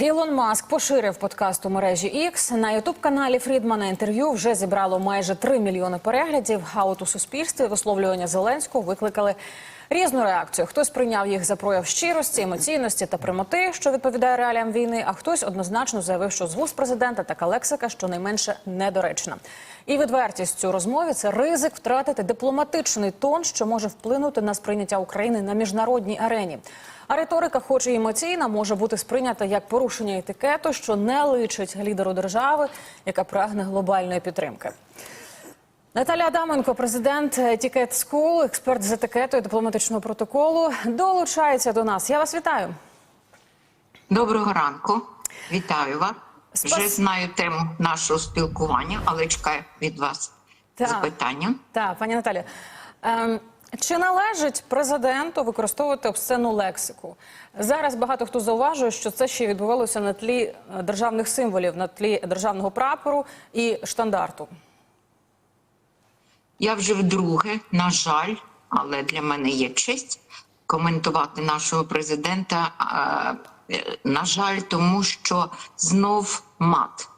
Ілон Маск поширив подкаст у мережі X. На ютуб-каналі Фрідмана інтерв'ю вже зібрало майже 3 мільйони переглядів. А от у суспільстві висловлювання Зеленського викликали різну реакцію. Хтось прийняв їх за прояв щирості, емоційності та прямоти, що відповідає реаліям війни. А хтось однозначно заявив, що з президента така лексика щонайменше недоречна. І відвертість у розмові це ризик втратити дипломатичний тон, що може вплинути на сприйняття України на міжнародній арені. А риторика, хоч і емоційна, може бути сприйнята як порушення етикету, що не личить лідеру держави, яка прагне глобальної підтримки. Наталя Адаменко, президент Ticket School, експерт з етикету і дипломатичного протоколу, долучається до нас. Я вас вітаю. Доброго ранку, вітаю вас. Спас- Вже знаю тему нашого спілкування, але чекаю від вас Так. запитання. Так, пані Наталі. Ем, чи належить президенту використовувати обсценну лексику? Зараз багато хто зауважує, що це ще відбувалося на тлі е, державних символів, на тлі державного прапору і штандарту. Я вже вдруге, на жаль, але для мене є честь коментувати нашого президента. е, На жаль, тому що знов мат.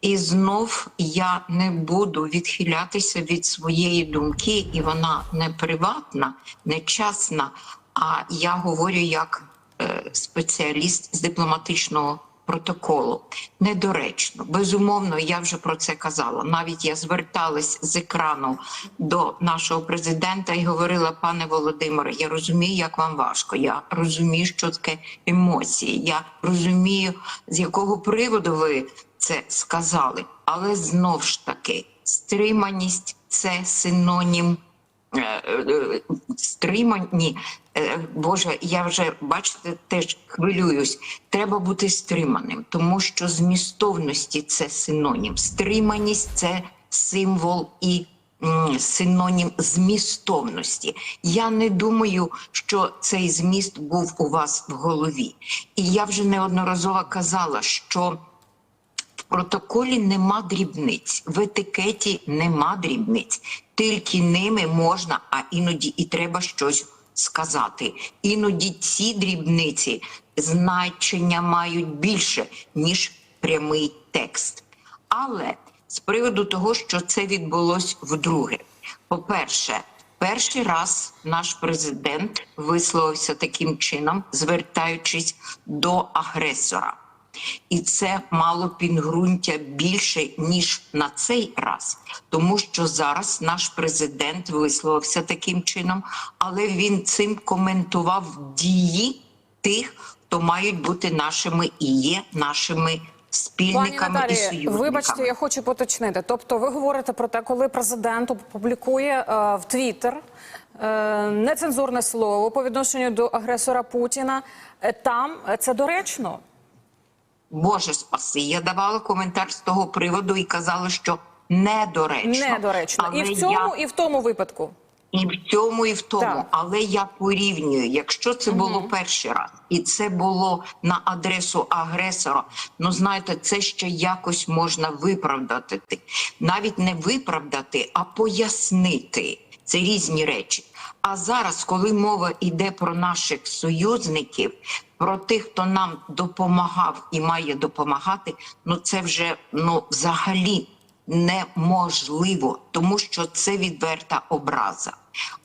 І знов я не буду відхилятися від своєї думки, і вона не приватна, не частна. А я говорю як е, спеціаліст з дипломатичного протоколу. Недоречно, безумовно, я вже про це казала. Навіть я зверталась з екрану до нашого президента і говорила: пане Володимире, я розумію, як вам важко. Я розумію, що таке емоції. Я розумію, з якого приводу ви це сказали. Але знов ж таки, стриманість це синонім стримані. Е, Боже, я вже бачите, теж хвилююсь. Треба бути стриманим, тому що змістовності це синонім. Стриманість це символ і синонім змістовності. Я не думаю, що цей зміст був у вас в голові. І я вже неодноразово казала, що в протоколі нема дрібниць, в етикеті нема дрібниць. Тільки ними можна, а іноді і треба щось сказати. Іноді ці дрібниці значення мають більше, ніж прямий текст. Але з приводу того, що це відбулось вдруге, по-перше, перший раз наш президент висловився таким чином, звертаючись до агресора. І це мало підґрунтя більше ніж на цей раз, тому що зараз наш президент висловився таким чином, але він цим коментував дії тих, хто мають бути нашими і є нашими Пані спільниками і союзниками. вибачте, я хочу поточнити. Тобто, ви говорите про те, коли президент опублікує е, в Твіттер е, нецензурне слово по відношенню до агресора Путіна. е, Там е, це доречно. Боже спаси. Я давала коментар з того приводу і казала, що недоречно. Недоречно. І в цьому, я... і в тому випадку. І в цьому, і в тому, Так. але я порівнюю, якщо це було перший раз, і це було на адресу агресора. Ну знаєте, це ще якось можна виправдати. Навіть не виправдати, а пояснити. Це різні речі. А зараз, коли мова йде про наших союзників, про тих, хто нам допомагав і має допомагати, ну це вже ну взагалі неможливо, тому що це відверта образа.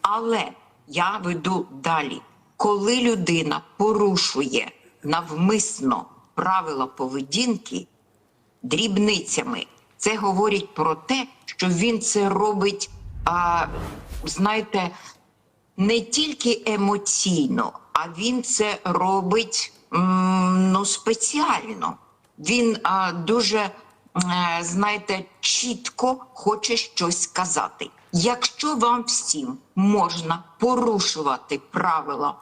Але я веду далі, коли людина порушує навмисно правила поведінки дрібницями, це говорить про те, що він це робить, а, знаєте, не тільки емоційно, а він це робить ну, спеціально. Він а, дуже, е, знаєте, чітко хоче щось сказати. Якщо вам всім можна порушувати правила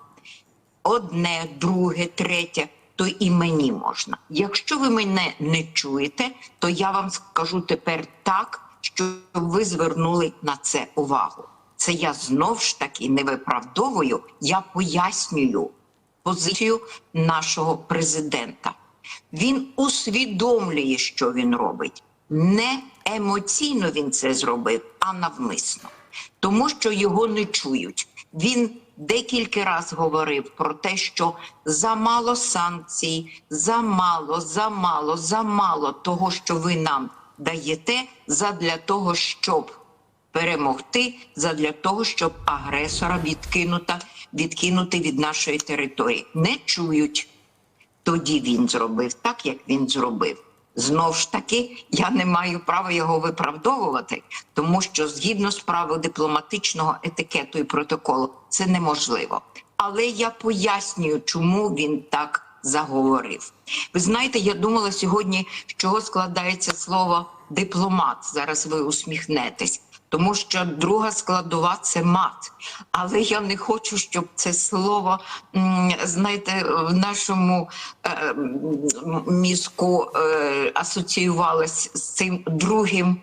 одне, друге, третє, то і мені можна. Якщо ви мене не чуєте, то я вам скажу тепер так, щоб ви звернули на це увагу. Це я знов ж таки не виправдовую, я пояснюю позицію нашого президента. Він усвідомлює, що він робить. Не емоційно він це зробив, а навмисно, тому що його не чують. Він декілька разів говорив про те, що замало санкцій, замало, замало, замало того, що ви нам даєте, задля того, щоб перемогти, задля того, щоб агресора відкинута, відкинути від нашої території. Не чують. Тоді він зробив так, як він зробив. Знов ж таки, я не маю права його виправдовувати, тому що згідно з правил дипломатичного етикету і протоколу це неможливо. Але я пояснюю, чому він так заговорив. Ви знаєте, я думала сьогодні, з чого складається слово дипломат. Зараз ви усміхнетесь. Тому що друга складова це мат. Але я не хочу, щоб це слово, знаєте, в нашому е, мізку е, асоціювалось з цим другим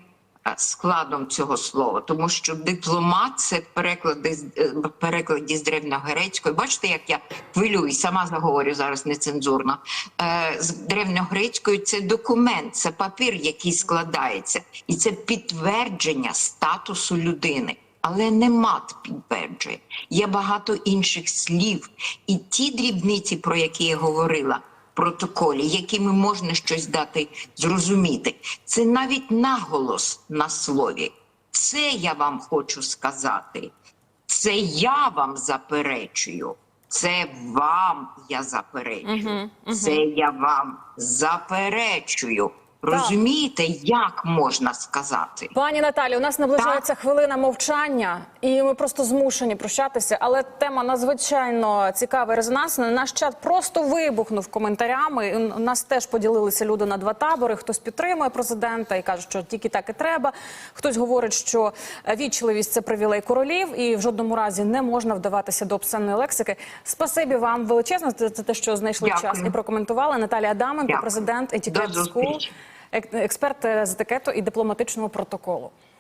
складом цього слова. Тому що дипломат це переклади е, перекладі з древньогрецької. Бачите, як я хвилююсь, сама заговорю зараз нецензурно. Е, з древньогрецької це документ, це папір, який складається, і це підтвердження статусу людини. Але не мат підтверджує. Є багато інших слів, і ті дрібниці, про які я говорила протоколі, якими можна щось дати зрозуміти, це навіть наголос на слові. Це я вам хочу сказати. Це я вам заперечую. Це вам я заперечую. Це я вам заперечую. Розумієте, як можна сказати? Пані Наталі, у нас наближається хвилина мовчання, і ми просто змушені прощатися. Але тема надзвичайно цікава і резонансна. Наш чат просто вибухнув коментарями. І У нас теж поділилися люди на два табори. Хтось підтримує президента і каже, що тільки так і треба. Хтось говорить, що вічливість це привілей королів, і в жодному разі не можна вдаватися до обсценної лексики. Спасибі вам величезно за те, що знайшли Дякую. час і прокоментували. Наталія Адаменко, Дякую. президент School, експерт з етикету і дипломатичного протоколу.